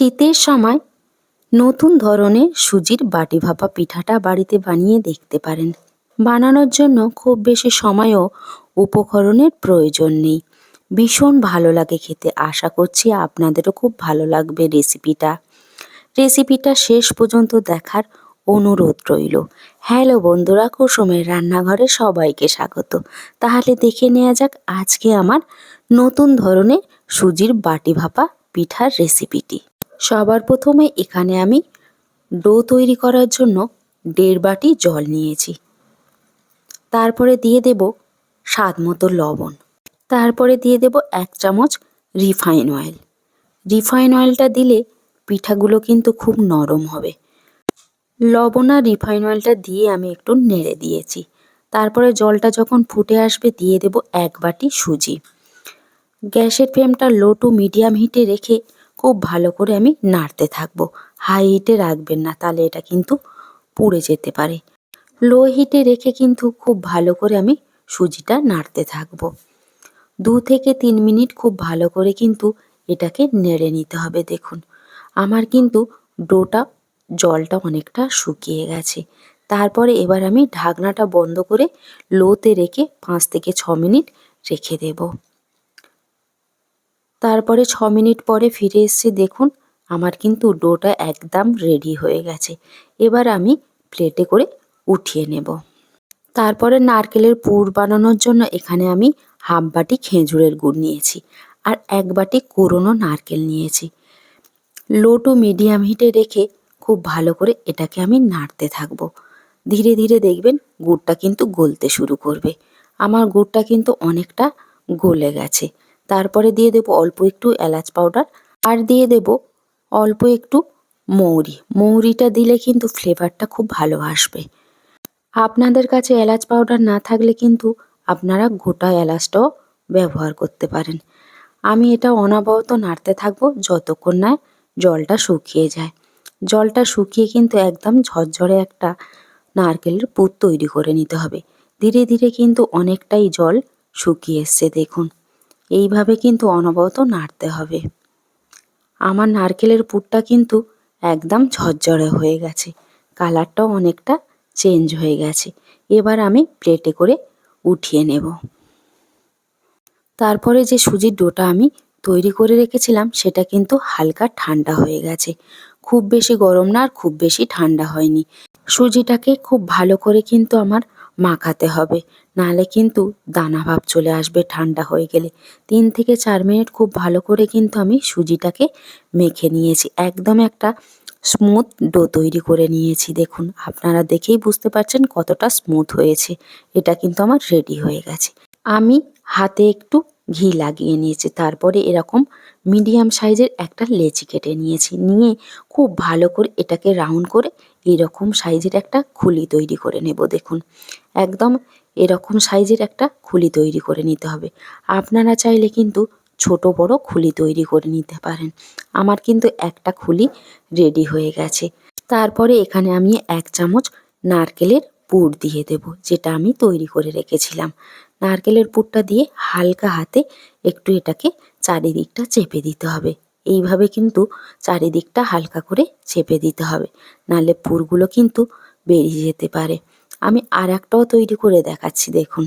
শীতের সময় নতুন ধরনের সুজির বাটি ভাপা পিঠাটা বাড়িতে বানিয়ে দেখতে পারেন। বানানোর জন্য খুব বেশি সময়ও উপকরণের প্রয়োজন নেই। ভীষণ ভালো লাগে খেতে। আশা করছি আপনাদেরও খুব ভালো লাগবে রেসিপিটা। রেসিপিটা শেষ পর্যন্ত দেখার অনুরোধ রইল। হ্যালো বন্ধুরা, কুসুমের রান্নাঘরে সবাইকে স্বাগত। তাহলে দেখে নেওয়া যাক আজকে আমার নতুন ধরনের সুজির বাটি ভাপা পিঠার রেসিপিটি। সবার প্রথমে এখানে আমি ডো তৈরি করার জন্য দেড় বাটি জল নিয়েছি। তারপরে দিয়ে দেব স্বাদ মতো লবণ। তারপরে দিয়ে দেব এক চামচ রিফাইন অয়েল। রিফাইন অয়েলটা দিলে পিঠাগুলো কিন্তু খুব নরম হবে। লবণ আর রিফাইন অয়েলটা দিয়ে আমি একটু নেড়ে দিয়েছি। তারপরে জলটা যখন ফুটে আসবে দিয়ে দেব এক বাটি সুজি। গ্যাসের ফ্লেমটা লো টু মিডিয়াম হিটে রেখে খুব ভালো করে আমি নাড়তে থাকব। হাই হিটে রাখবেন না, তাহলে এটা কিন্তু পুড়ে যেতে পারে। লো হিটে রেখে কিন্তু খুব ভালো করে আমি সুজিটা নাড়তে থাকব। দু থেকে তিন মিনিট খুব ভালো করে কিন্তু এটাকে নেড়ে নিতে হবে, দেখুন। আমার কিন্তু ডোটা, জলটা অনেকটা শুকিয়ে গেছে। তারপরে এবার আমি ঢাকনাটা বন্ধ করে লোতে রেখে পাঁচ থেকে ছ মিনিট রেখে দেব। তারপরে ছ মিনিট পরে ফিরে এসছে দেখুন, আমার কিন্তু ডোটা একদম রেডি হয়ে গেছে। এবার আমি প্লেটে করে উঠিয়ে নেব। তারপরে নারকেলের পুর বানানোর জন্য এখানে আমি হাফ বাটি খেজুরের গুড় নিয়েছি আর এক বাটি কুড়োনো নারকেল নিয়েছি। লো টু মিডিয়াম হিটে রেখে খুব ভালো করে এটাকে আমি নাড়তে থাকব। ধীরে ধীরে দেখবেন গুড়টা কিন্তু গলতে শুরু করবে। আমার গুড়টা কিন্তু অনেকটা গলে গেছে। তারপরে দিয়ে দেব অল্প একটু এলাচ পাউডার আর দিয়ে দেব অল্প একটু মৌরি। মৌরিটা দিলে কিন্তু ফ্লেভারটা খুব ভালো আসবে। আপনাদের কাছে এলাচ পাউডার না থাকলে কিন্তু আপনারা গোটা এলাচটাও ব্যবহার করতে পারেন। আমি এটা অনবরত নাড়তে থাকব যতক্ষণ না জলটা শুকিয়ে যায়। জলটা শুকিয়ে কিন্তু একদম ঝরঝরে একটা নারকেলের পুর তৈরি করে নিতে হবে। ধীরে ধীরে কিন্তু অনেকটাই জল শুকিয়ে এসছে, দেখুন। এইভাবে কিন্তু অনবরত নাড়তে হবে। আমার নারকেলের পুরটা কিন্তু একদম ঝরঝরে হয়ে গেছে। কালারটাও অনেকটা চেঞ্জ হয়ে গেছে। এবার আমি প্লেটে করে উঠিয়ে নেব। তারপরে যে সুজির ডোটা আমি তৈরি করে রেখেছিলাম, সেটা কিন্তু হালকা ঠান্ডা হয়ে গেছে। খুব বেশি গরম না আর খুব বেশি ঠান্ডা হয়নি। সুজিটাকে খুব ভালো করে কিন্তু আমার মাখাতে হবে। নাহলে কিন্তু দানা ভাব চলে আসবে, ঠান্ডা হয়ে গেলে। তিন থেকে চার মিনিট খুব ভালো করে কিন্তু আমি সুজিটাকে মেখে নিয়েছি। একদম একটা স্মুথ ডো তৈরি করে নিয়েছি, দেখুন। আপনারা দেখেই বুঝতে পারছেন কতটা স্মুথ হয়েছে। এটা কিন্তু আমার রেডি হয়ে গেছে। আমি হাতে একটু ঘি লাগিয়ে নিয়েছি, তারপরে এরকম মিডিয়াম সাইজের একটা লেচি কেটে নিয়েছি। নিয়ে খুব ভালো করে এটাকে রাউন্ড করে এরকম সাইজের একটা খুলি তৈরি করে নেব, দেখুন। একদম এরকম সাইজের একটা খুলি তৈরি করে নিতে হবে। আপনারা চাইলে কিন্তু ছোট বড় খুলি তৈরি করে নিতে পারেন। আমার কিন্তু একটা খুলি রেডি হয়ে গেছে। তারপরে এখানে আমি এক চামচ নারকেলের পুর দিয়ে দেব, যেটা আমি তৈরি করে রেখেছিলাম। নারকেলের পুরটা দিয়ে হালকা হাতে একটু এটাকে চারিদিকটা চেপে দিতে হবে। এইভাবে কিন্তু চারিদিকটা হালকা করে চেপে দিতে হবে। নাহলে পুরগুলো কিন্তু বেরিয়ে যেতে পারে। আমি আর একটাও তৈরি করে দেখাচ্ছি, দেখুন।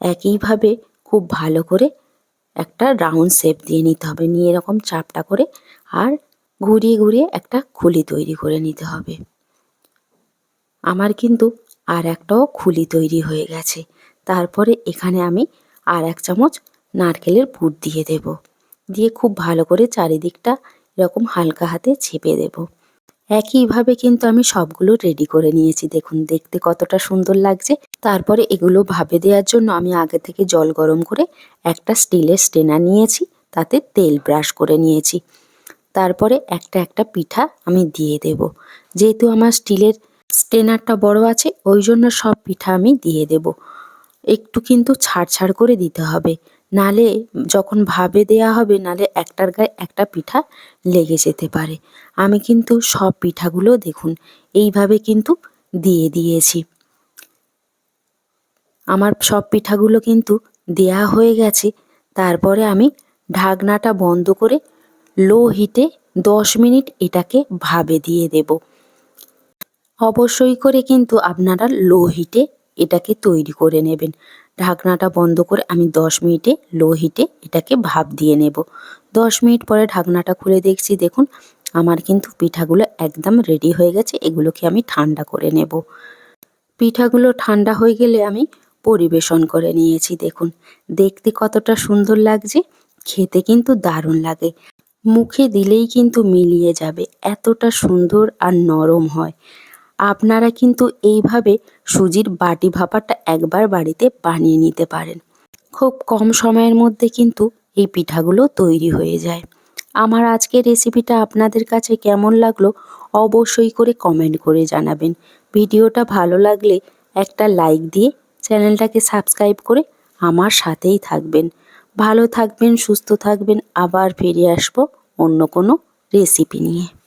একইভাবে খুব ভালো করে একটা রাউন্ড শেপ দিয়ে নিতে হবে। নিয়ে এরকম চাপটা করে আর ঘুরিয়ে ঘুরিয়ে একটা খুলি তৈরি করে নিতে হবে। আমার কিন্তু আর একটাও খুলি তৈরি হয়ে গেছে। তারপরে এখানে আমি আর এক চামচ নারকেলের পুর দিয়ে দেব। দিয়ে খুব ভালো করে চারিদিকটা এরকম হালকা হাতে চেপে দেব। একইভাবে কিন্তু আমি সবগুলো রেডি করে নিয়েছি। দেখুন, দেখতে কতটা সুন্দর লাগছে। তারপরে এগুলো ভাবে দেওয়ার জন্য আমি আগে থেকে জল গরম করে একটা স্টিলের স্টেনার নিয়েছি, তাতে তেল ব্রাশ করে নিয়েছি। তারপরে একটা একটা পিঠা আমি দিয়ে দেব। যেহেতু আমার স্টিলের স্টেনারটা বড় আছে, ওই জন্য সব পিঠা আমি দিয়ে দেব। একটু কিন্তু ছাড় ছাড় করে দিতে হবে। নালে যখন ভাবে দেয়া হবে, নালে একটার গায়ে একটা পিঠা লেগে যেতে পারে। আমি কিন্তু সব পিঠাগুলো দেখুন, এইভাবে কিন্তু দিয়ে দিয়েছি। আমার সব পিঠাগুলো কিন্তু দেয়া হয়ে গেছে। তারপরে আমি ঢাকনাটা বন্ধ করে লো হিটে দশ মিনিট এটাকে ভাবে দিয়ে দেব। অবশ্যই করে কিন্তু আপনারা লো হিটে এটাকে তৈরি করে নেবেন। ঢাকনাটা বন্ধ করে আমি দশ মিনিটে লো হিটে এটাকে ভাপ দিয়ে নেব। দশ মিনিট পরে ঢাকনাটা খুলে দেখছি, দেখুন আমার কিন্তু পিঠাগুলো একদম রেডি হয়ে গেছে, এগুলোকে আমি ঠান্ডা করে নেব। পিঠাগুলো ঠান্ডা হয়ে গেলে আমি পরিবেশন করে নিয়েছি, দেখুন। দেখতে কতটা সুন্দর লাগছে, খেতে কিন্তু দারুণ লাগে। মুখে দিলেই কিন্তু মিলিয়ে যাবে, এতটা সুন্দর আর নরম হয়। আপনারা কিন্তু এইভাবে সুজির বাটি ভাপাটা একবার বাড়িতে বানিয়ে নিতে পারেন। খুব কম সময়ের মধ্যে কিন্তু এই পিঠাগুলো তৈরি হয়ে যায়। আমার আজকের রেসিপিটা আপনাদের কাছে কেমন লাগল অবশ্যই করে কমেন্ট করে জানাবেন। ভিডিওটা ভালো লাগলে একটা লাইক দিয়ে চ্যানেলটাকে সাবস্ক্রাইব করে আমার সাথেই থাকবেন। ভালো থাকবেন, সুস্থ থাকবেন, আবার ফিরে আসব অন্য কোনো রেসিপি নিয়ে।